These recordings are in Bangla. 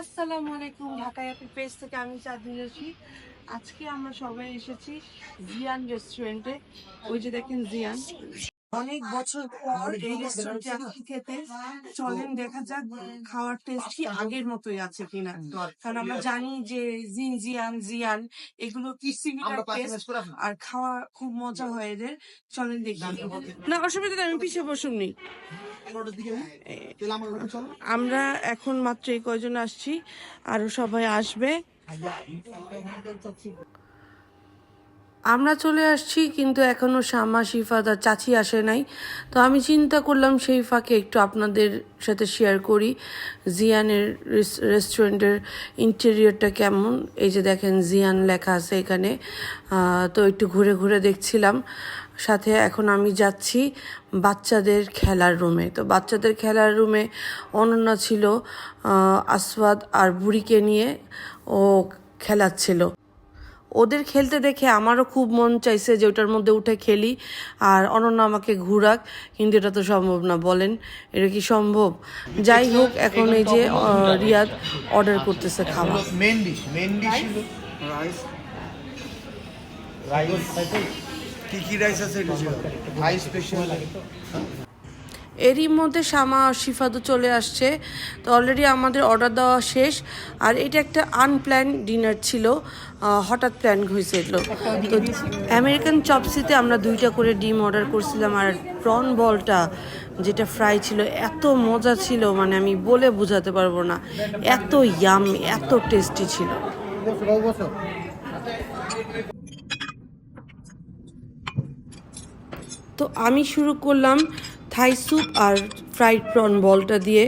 আসসালামু আলাইকুম ঢাকা অ্যাপি পেজ থেকে আমি চাঁদনি যাচ্ছি আজকে আমরা সবাই এসেছি জিয়ান রেস্টুরেন্টে ওই যে দেখেন জিয়ান। অনেক বছর পর এই রেস্টুরেন্টে আসছি খেতে চলেন দেখা যাক খাওয়ার টেস্ট কি আগের মতোই আছে কিনা। কারণ আমরা জানি যে জিন জিয়ান জিয়ান এগুলো কি সিমিলার টেস্ট আর খাওয়া খুব মজা হয় এদের। চলেন দেখি। না অসুবিধা নেই আমি পিছিয়ে বসুন নি। আমরা এখন মাত্র এই কয়জন আসছি আরও সবাই আসবে। আমরা চলে আসছি, কিন্তু এখনও শামা, শিফা, তার চাচি আসে নাই। তো আমি চিন্তা করলাম, সেই ফাঁকে একটু আপনাদের সাথে শেয়ার করি। জিয়ানের রেস- রেস্টুরেন্টের ইন্টেরিয়রটা কেমন? এই যে দেখেন, জিয়ান লেখা আছে এখানে। তো একটু ঘুরে ঘুরে দেখছিলাম। সাথে এখন আমি যাচ্ছি বাচ্চাদের খেলার রুমে তো বাচ্চাদের খেলার রুমে অনন্যা ছিল আসওয়াদ আর বুড়িকে নিয়ে ও খেলাচ্ছিল। ওদের খেলতে দেখে আমারও খুব মন চাইছে যে ওটার মধ্যে উঠে খেলি আর অনন্য আমাকে ঘুরাক কিন্তু এটা তো সম্ভব না বলেন। এটা কি সম্ভব? যাই হোক এখন এই যে রিয়াদ অর্ডার করতেছে খাওয়া main dish main dish rice rice কি কি রাইস আছে হাই স্পেশাল এরই মধ্যে শামা শিফাদু চলে আসছে। তো অলরেডি আমাদের অর্ডার দেওয়া শেষ। আর এটা একটা আনপ্ল্যান ডিনার ছিল। হঠাৎ প্ল্যান হয়েছে তো আমেরিকান চপসিতে আমরা দুইটা করে ডিম অর্ডার করছিলাম। আর প্রন বলটা যেটা ফ্রাই ছিল, এত মজা ছিল। মানে আমি বলে বোঝাতে পারব না। এত ইয়াম এত টেস্টি ছিল। তো আমি শুরু করলাম থাই স্যুপ আর ফ্রাইড প্রন বলটা দিয়ে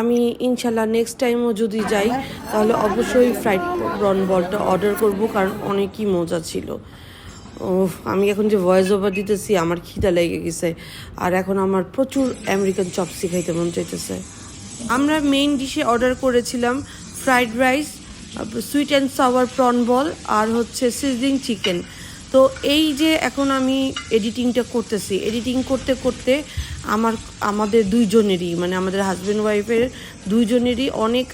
আমি ইনশাল্লাহ নেক্সট টাইমও যদি যাই, তাহলে অবশ্যই ফ্রাইড প্রন বলটা অর্ডার করব, কারণ অনেকই মজা ছিল। ও আমি এখন যে ভয়েস ওভার দিতেছি, আমার খিদা লেগে গেছে। আর এখন আমার প্রচুর আমেরিকান চপসি খাইতে মন চাইতেছে। আমরা মেইন ডিশে অর্ডার করেছিলাম fried rice sweet and sour prawn ball আর হচ্ছে সিজলিং চিকেন তো এই যে এখন আমি এডিটিংটা করতেছি এডিটিং করতে করতে আমার, আমাদের দুইজনেরই মানে আমাদের হাজব্যান্ড ওয়াইফের দুইজনেরই অনেক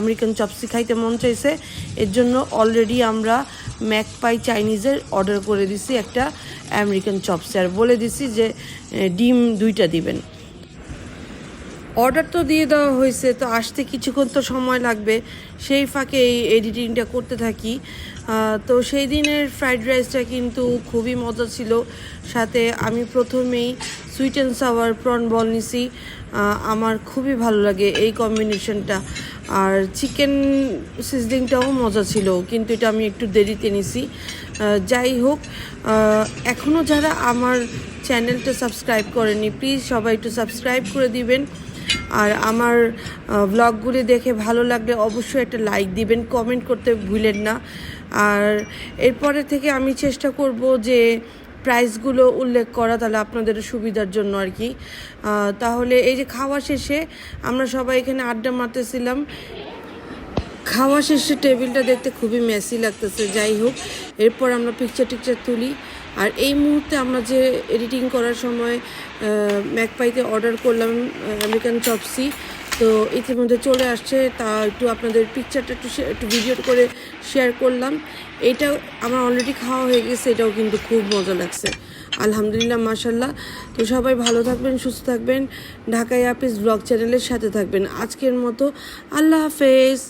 আমেরিকান চপসি খাইতে মন চাইছে। এর জন্য অলরেডি আমরা ম্যাকপাই চাইনিজের অর্ডার করে দিছি একটা আমেরিকান চপসি আর বলে দিছি যে ডিম দুইটা দিবেন। অর্ডার তো দিয়ে দেওয়া হয়েছে, তো আসতে কিছুক্ষণ তো সময় লাগবে। সেই ফাঁকে এই এডিটিংটা করতে থাকি। তো সেই দিনের ফ্রাইড রাইসটা কিন্তু খুবই মজা ছিল। সাথে আমি প্রথমেই sweet and sour prawn ball নিছি। আমার খুবই ভালো লাগে এই কম্বিনেশনটা আর চিকেন সিজলিংটাও মজা ছিল, কিন্তু এটা আমি একটু দেরিতে নিছি। যাই হোক এখনও যারা আমার চ্যানেলটা সাবস্ক্রাইব করেনি প্লিজ সবাই একটু সাবস্ক্রাইব করে দিবেন। আর আমার ব্লগগুলি দেখে ভালো লাগলে অবশ্যই একটা লাইক দিবেন কমেন্ট করতে ভুলেন না। আর এরপরে থেকে আমি চেষ্টা করব যে প্রাইসগুলো উল্লেখ করা তাহলে আপনাদের সুবিধার জন্য আর কি। তাহলে এই যে খাওয়া শেষে আমরা সবাই এখানে আড্ডা মারতেছিলাম। খাওয়া শেষে টেবিলটা দেখতে খুবই মেসি লাগতেছে, যাই হোক। এরপর আমরা পিকচার টিকচার তুলি। আর এই মুহূর্তে আমরা যে এডিটিং করার সময় ম্যাকপাইতে অর্ডার করলাম আমেরিকান চপসি তো ইতিমধ্যে চলে আসছে। তা একটু আপনাদের পিকচারটা একটু একটু ভিডিও করে শেয়ার করলাম। এটা আমার অলরেডি খাওয়া হয়ে গেছে, এটাও কিন্তু খুব মজা লাগছে। আলহামদুলিল্লাহ মাশাল্লাহ তো সবাই ভালো থাকবেন, সুস্থ থাকবেন। ঢাকায় আপিস ব্লগ চ্যানেলের সাথে থাকবেন। আজকের মতো আল্লাহ হাফেজ।